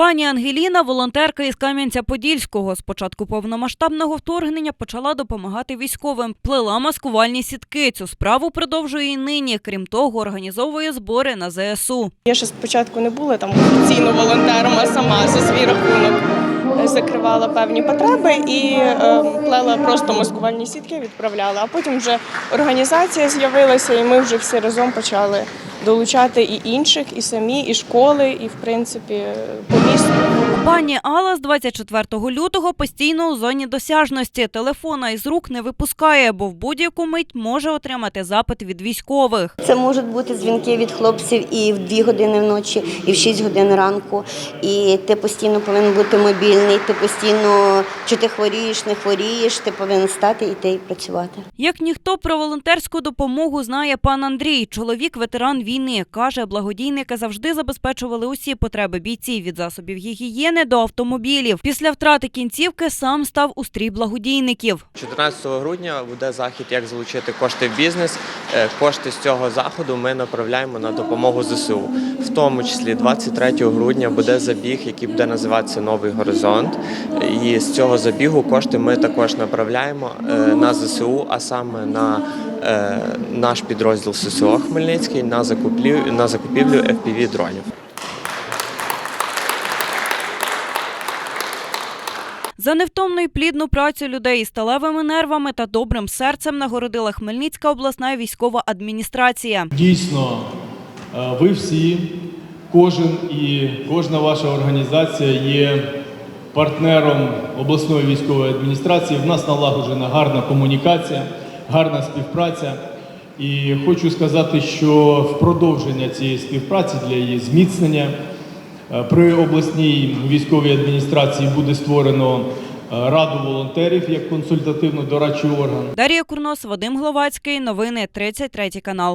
Пані Ангеліна, волонтерка із Кам'янця-Подільського, з початку повномасштабного вторгнення почала допомагати військовим. Плела маскувальні сітки. Цю справу продовжує і нині. Крім того, організовує збори на ЗСУ. Я ще спочатку не була там офіційно волонтером, а сама за свій рахунок е, закривала певні потреби і е, плела просто маскувальні сітки, відправляла. А потім вже організація з'явилася, і ми вже всі разом почали долучати і інших, і самі, і школи, і в принципі по місту. Пані Алла з 24 лютого постійно у зоні досяжності. Телефона із рук не випускає, бо в будь-яку мить може отримати запит від військових. Це можуть бути дзвінки від хлопців і в 2 години вночі, і в 6 годин ранку. І ти постійно повинен бути мобільний, ти постійно чи ти хворієш, не хворієш, ти повинен стати іти і працювати. Як ніхто про волонтерську допомогу знає пан Андрій. Чоловік ветеран війни. Каже, благодійники завжди забезпечували усі потреби бійців від засобів гігієни до автомобілів. Після втрати кінцівки сам став у стрій благодійників. 14 грудня буде захід, як залучити кошти в бізнес. Е, Кошти з цього заходу ми направляємо на допомогу ЗСУ. В тому числі 23 грудня буде забіг, який буде називатися Новий горизонт. І з цього забігу кошти ми також направляємо е, на ЗСУ, а саме на наш підрозділ ССО Хмельницький на закуплю на закупівлю FPV дронів. За невтомну і плідну працю людей із сталевими нервами та добрим серцем нагородила Хмельницька обласна військова адміністрація. Дійсно, е, ви всі, кожен і кожна ваша організація є партнером обласної військової адміністрації. В нас налагоджена гарна комунікація, гарна співпраця. І хочу сказати, що в продовження цієї співпраці для її зміцнення е, при обласній військовій адміністрації буде створено е, раду волонтерів як консультативно-дорадчий орган. Дар'я Курнос, Вадим Гловацький. Новини 33 канал.